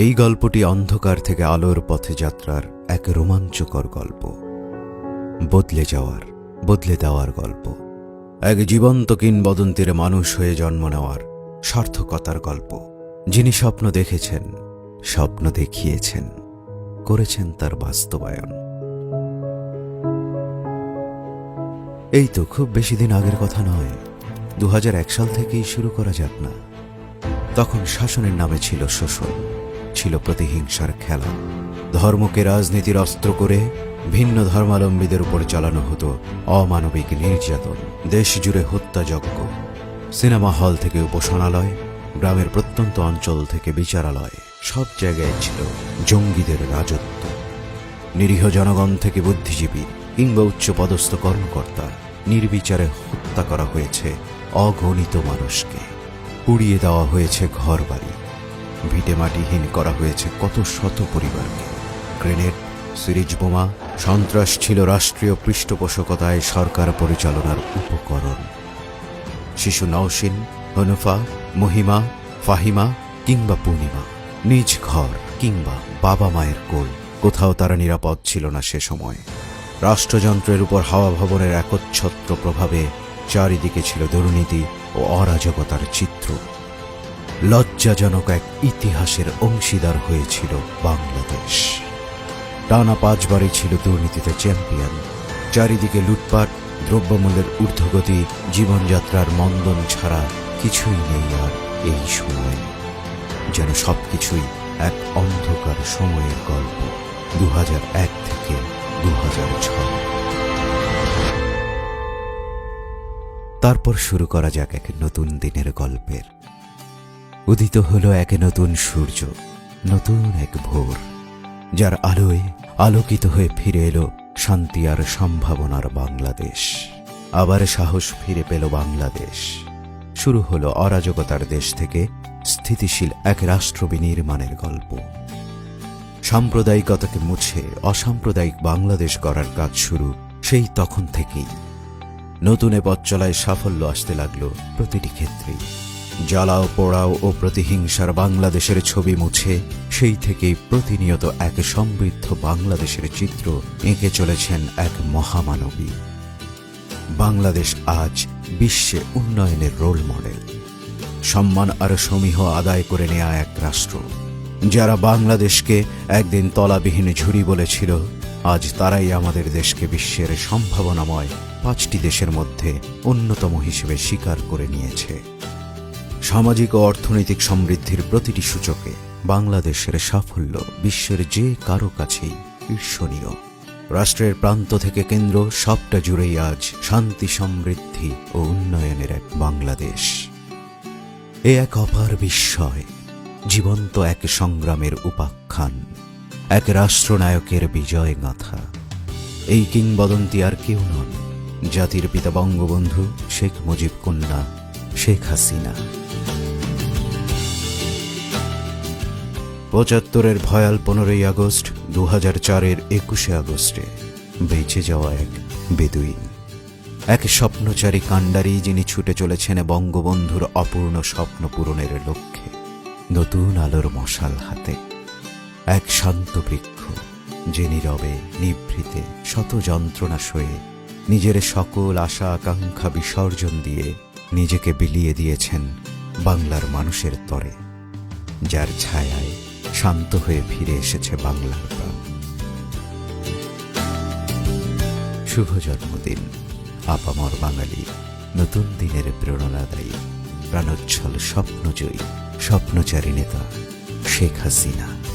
এই গল্পটি অন্ধকার থেকে আলোর পথে যাত্রার এক রোমাঞ্চকর গল্প। বদলে যাওয়ার, বদলে দেওয়ার গল্প। এক জীবন্ত কিংবদন্তির মানুষ হয়ে জন্ম নেওয়ার সার্থকতার গল্প। যিনি স্বপ্ন দেখেছেন, স্বপ্ন দেখিয়েছেন, করেছেন তার বাস্তবায়ন। এই তো খুব বেশি দিন আগের কথা নয় দু সাল থেকেই শুরু করা যাক না। তখন শাসনের নামে ছিল শোষণ। ছিল প্রতিহিংসার খেলা। ধর্মকে রাজনীতির অস্ত্র করে ভিন্ন ধর্মাবলম্বীদের উপর চালানো হতো অমানবিক নির্যাতন দেশ জুড়ে হত্যাযজ্ঞ। সিনেমা হল থেকে উপাসনালয়, গ্রামের প্রত্যন্ত অঞ্চল থেকে বিচারালয়, সব জায়গায় ছিল জঙ্গিদের রাজত্ব। নিরীহ জনগণ থেকে বুদ্ধিজীবী কিংবা উচ্চপদস্থ কর্মকর্তা নির্বিচারে হত্যা করা হয়েছে অগণিত মানুষকে। পুড়িয়ে দেওয়া হয়েছে ঘরবাড়ি। ভিটে মাটিহীন করা হয়েছে কত শত পরিবারকে। গ্রেনেড সিরিজ বোমা, সন্ত্রাস ছিল রাষ্ট্রীয় পৃষ্ঠপোষকতায় সরকার পরিচালনার উপকরণ। শিশু নওশিন, হনুফা, মহিমা, ফাহিমা কিংবা পূর্ণিমা, নিজ ঘর কিংবা বাবা মায়ের কোল, কোথাও তারা নিরাপদ ছিল না সে সময়। রাষ্ট্রযন্ত্রের উপর হাওয়া ভবনের একচ্ছত্র প্রভাবে চারিদিকে ছিল দুর্নীতি ও অরাজকতার চিত্র। লজ্জাজনক এক ইতিহাসের অংশীদার হয়েছিল বাংলাদেশ। টানা পাঁচবারই ছিল দুর্নীতিতে চ্যাম্পিয়ন। চারিদিকে লুটপাট, দ্রব্যমূল্যের ঊর্ধ্বগতি, জীবনযাত্রার মন্দন ছাড়া কিছুই নেই আর এই সময়ে। যেন সবকিছুই এক অন্ধকার সময়ের গল্প দু হাজার এক থেকে দু হাজার ছয়। তারপর শুরু করা যাক এক নতুন দিনের গল্পের। উদিত হলো এক নতুন সূর্য, নতুন এক ভোর, যার আলোয় আলোকিত হয়ে ফিরে এলো শান্তি আর সম্ভাবনার বাংলাদেশ। আবার সাহস ফিরে পেল বাংলাদেশ। শুরু হলো অরাজকতার দেশ থেকে স্থিতিশীল এক রাষ্ট্র বিনির্মাণের গল্প। সাম্প্রদায়িকতাকে মুছে অসাম্প্রদায়িক বাংলাদেশ গড়ার কাজ শুরু সেই তখন থেকেই। নতুন পথ চলায় সাফল্য আসতে লাগল প্রতিটি ক্ষেত্রেই। জ্বালাও, পোড়াও ও প্রতিহিংসার বাংলাদেশের ছবি মুছে, সেই থেকেই প্রতিনিয়ত এক সমৃদ্ধ বাংলাদেশের চিত্র এঁকে চলেছেন এক মহামানবী। বাংলাদেশ আজ বিশ্বে উন্নয়নের রোল মডেল সম্মান আর সমীহ আদায় করে নেয়া এক রাষ্ট্র। যারা বাংলাদেশকে একদিন তলাবিহীন ঝুড়ি বলেছিল, আজ তারাই আমাদের দেশকে বিশ্বের সম্ভাবনাময় পাঁচটি দেশের মধ্যে অন্যতম হিসেবে স্বীকার করে নিয়েছে। সামাজিক ও অর্থনৈতিক সমৃদ্ধির প্রতিটি সূচকে বাংলাদেশের সাফল্য বিশ্বের যে কারও কাছেই ঈর্ষণীয়। রাষ্ট্রের প্রান্ত থেকে কেন্দ্র সবটা জুড়েই আজ শান্তি, সমৃদ্ধি ও উন্নয়নের এক বাংলাদেশ। এ এক অপার বিস্ময়, জীবন্ত এক সংগ্রামের উপাখ্যান, এক রাষ্ট্রনায়কের বিজয় গাথা। এই কিংবদন্তি আর কেউ নন জাতির পিতা বঙ্গবন্ধু শেখ মুজিব কন্যা শেখ হাসিনা। পঁচাত্তরের ভয়াল পনেরোই আগস্ট দু হাজার চারের একুশে আগস্টে বেঁচে যাওয়া এক বেদুইন। এক স্বপ্নচারী কাণ্ডারি যিনি ছুটে চলেছেন বঙ্গবন্ধুর অপূর্ণ স্বপ্ন পূরণের লক্ষ্যে, নতুন আলোর মশাল হাতে। এক শান্ত বৃক্ষ যে নীরবে, নিভৃতে শত যন্ত্রণা সয়ে নিজের সকল আশা আকাঙ্ক্ষা বিসর্জন দিয়ে নিজেকে বিলিয়ে দিয়েছেন বাংলার মানুষের তরে, যার ছায়ায় শান্ত হয়ে ফিরে এসেছে বাংলার প্রাণ। শুভ জন্মদিন, আপামর বাঙালি, নতুন দিনের প্রেরণাদায়ী, প্রাণোচ্ছল স্বপ্নজয়ী স্বপ্নচারী নেতা শেখ হাসিনা।